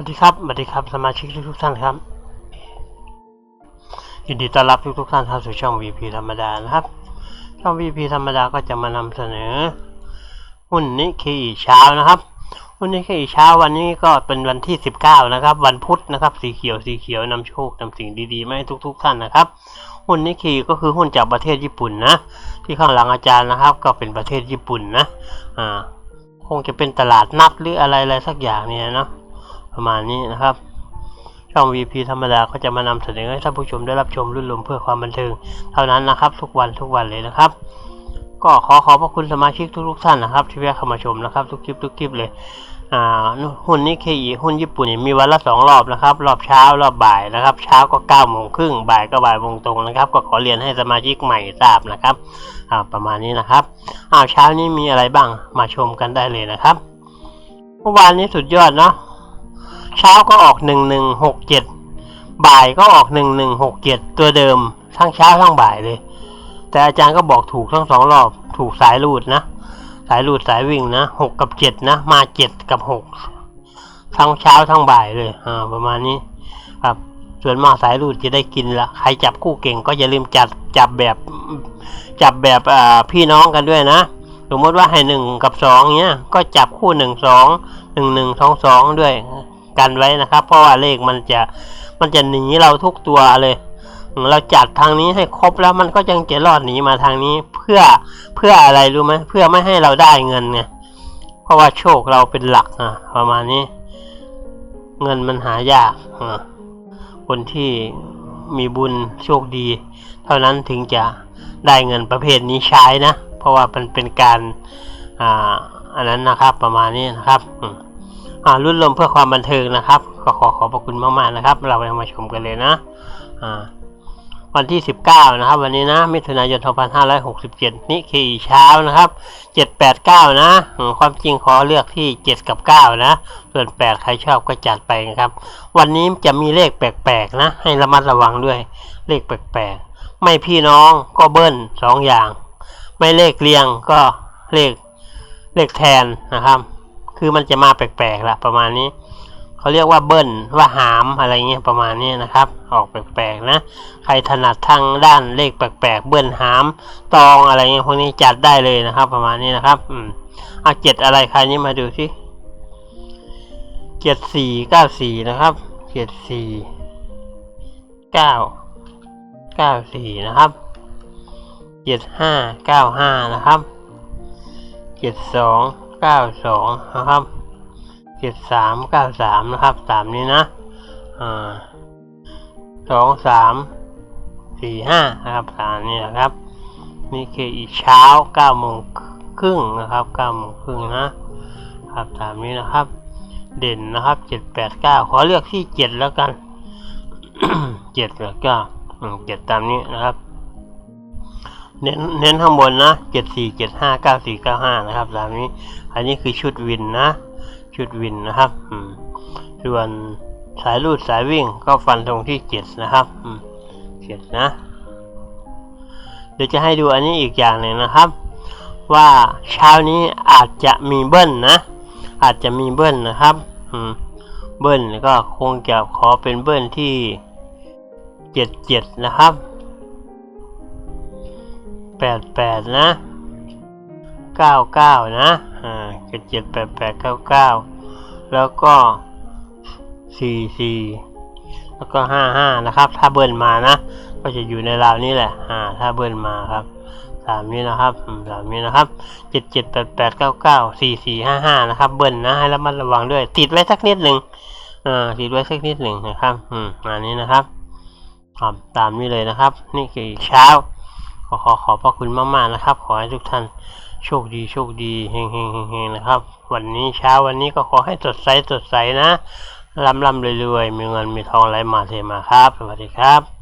วัสดีครับสวัสดีครับสมาชิกทุกๆท่านครับยินดีต้อนรับทุกๆท่านเข้าสู่ช่อง VP ธรรมดานะครับ ช่อง VP ธรรมดาก็จะมานำเสนอ หุ้นนิเคอีเช้านะครับหุ้นนิเคอีเช้าวันนี้ก็เป็นวันที่ 19 นะครับ วันพุธนะครับ สีเขียวสีเขียวนำโชคนำสิ่งดีๆมาให้ทุก ๆ ท่านนะครับหุ้นนิเคอีก็คือหุ้นจากประเทศญี่ปุ่นนะ ที่ข้างหลังอาจารย์นะครับ ก็เป็นประเทศญี่ปุ่นนะอ่าคงจะเป็นตลาดนัดหรืออะไรอะไรสักอย่างเนี่ยเนาะ ประมาณนี้นะครับ ช่อง VP ธรรมดาก็จะมานำเสนอให้ท่านผู้ชมได้รับชมรุ่นลมเพื่อความบันเทิง เท่านั้นนะครับ ทุกวันทุกวันเลยนะครับ ก็ขอขอบพระคุณสมาชิกทุกๆท่านนะครับ ที่แวะเข้ามาชมนะครับ ทุกคลิปทุกคลิปเลยอ่าหุ้นนี้เคอีหุ้นญี่ปุ่นมีวันละสองรอบนะครับ รอบเช้ารอบบ่ายนะครับ เช้าก็เก้าโมงครึ่งบ่ายก็บ่ายโมงตรงนะครับ ก็ขอเรียนให้สมาชิกใหม่ทราบนะครับอ่าประมาณนี้นะครับอ้าวเช้านี้มีอะไรบ้างมาชมกันได้เลยนะครับ เมื่อวานนี้สุดยอดเนาะ เช้าก็ออกหนึ่งหนึ่งหกเจ็ดบ่ายก็ออกหนึ่งหนึ่งหกเจ็ดตัวเดิมทั้งเช้าทั้งบ่ายเลย แต่อาจารย์ก็บอกถูกทั้งสองรอบถูกสายรูดนะ สายรูดสายวิ่งนะหกกับเจ็ดนะ มาเจ็ดกับหกทั้งเช้าทั้งบ่ายเลยอ่าประมาณนี้ครับส่วนมากสายรูดจะได้กินละใครจับคู่เก่งก็อย่าลืมจับจับแบบจับแบบอ่าพี่น้องกันด้วยนะสมมติว่าให้หนึ่งกับสองเนี้ยก็จับคู่หนึ่งสองหนึ่งหนึ่งสองสองด้วย กันไว้นะครับ เพราะว่าเลขมันจะมันจะหนีเราทุกตัวเลย เราจัดทางนี้ให้ครบแล้วมันก็ยังจะรอดหนีมาทางนี้เพื่อเพื่ออะไรรู้ไหมเพื่อไม่ให้เราได้เงินไงเพราะว่าโชคเราเป็นหลักอะประมาณนี้ เงินมันหายากคนที่มีบุญโชคดี เท่านั้นถึงจะได้เงินประเภทนี้ใช้นะ เพราะว่ามันเป็นการอ่าอันนั้นนะครับประมาณนี้นะครับอ รุ่นลมเพื่อความบันเทิงนะครับก็ขอขอบพระคุณมากๆนะครับ เราไปมาชมกันเลยนะอ่าวันที่ 19 นะครับ วันนี้นะ มิถุนายน 2567 นี่คือเช้านะครับ 789 นะ ความจริงขอเลือกที่ 7 กับ 9 นะ ส่วน 8 ใครชอบก็จัดไปนะครับ วันนี้จะมีเลขแปลกๆ นะ ให้ระมัดระวังด้วย เลขแปลกๆ ไม่พี่น้องก็เบิ้ลสองอย่าง ไม่เลขเรียงก็เลขเลขแทนนะครับ คือมันจะมาแปลกๆละประมาณนี้เขาเรียกว่าเบิ้ลว่าหามอะไรเงี้ยประมาณนี้นะครับ ออกแปลกๆนะ ใครถนัดทางด้านเลขแปลกๆ เบิ้ลหามตองอะไรเงี้ยพวกนี้จัดได้เลยนะครับ ประมาณนี้นะครับ อืมเอาเจ็ดอะไรใครนี้มาดูสิเจ็ดสี่เก้าสี่นะครับเจ็ดสี่เก้าเก้าสี่นะครับเจ็ดห้าเก้าห้านะครับเจ็ดสอง เก้าสองนะครับเจ็ดสามเก้าสามนะครับสามนี้นะอ่าสองสามสี่ห้านะครับสามนี้นะครับนี่คืออีกเช้าเก้าโมงครึ่งนะครับเก้าโมงครึ่งนะครับสามนี้นะครับ เด่นนะครับเจ็ดแปดเก้าขอเลือกที่เจ็ดแล้วกันเจ็ดแล้วก็เจ็ดตามนี้นะครับ เน้นเน้นข้างบนนะเจ็ดสี่เจ็ดห้าเก้าสี่เก้าห้านะครับตามนี้ อันนี้คือชุดวินนะ ชุดวินนะครับอืมส่วนสายรูดสายวิ่งก็ฟันตรงที่เจ็ดนะครับอืมเจ็ดนะ เดี๋ยวจะให้ดูอันนี้อีกอย่างหนึ่งนะครับ ว่าเช้านี้อาจจะมีเบิ้ลนะ อาจจะมีเบิ้ลนะครับอืมเบิ้ลก็คงจะขอเป็นเบิ้ลที่เจ็ดเจ็ดนะครับ แปดแปดนะเก้าเก้านะอ่าเจ็ดเจ็ดแปดแปดเก้าเก้าแล้วก็สี่สี่แล้วก็ห้าห้านะครับ ถ้าเบิ้ลมานะ ก็จะอยู่ในราวนี้แหละอ่าถ้าเบิ้ลมาครับสามนี้นะครับสามนี้นะครับเจ็ดเจ็ดแปดแปดเก้าเก้าสี่สี่ห้าห้านะครับเบิ้ลนะให้ระมัดระวังด้วย ติดไว้สักนิดหนึ่งอ่าติดไว้สักนิดหนึ่งนะครับ อืมอันนี้นะครับครับตามนี้เลยนะครับ นี่คือเช้า ขอขอขอบพระคุณมากๆนะครับ ขอให้ทุกท่านโชคดีโชคดีเฮงเฮงเฮงนะครับ วันนี้เช้าวันนี้ก็ขอให้สดใสสดใสนะร่ำร่ำรวยรวยมีเงินมีทองไหลมาเทมาครับ สวัสดีครับ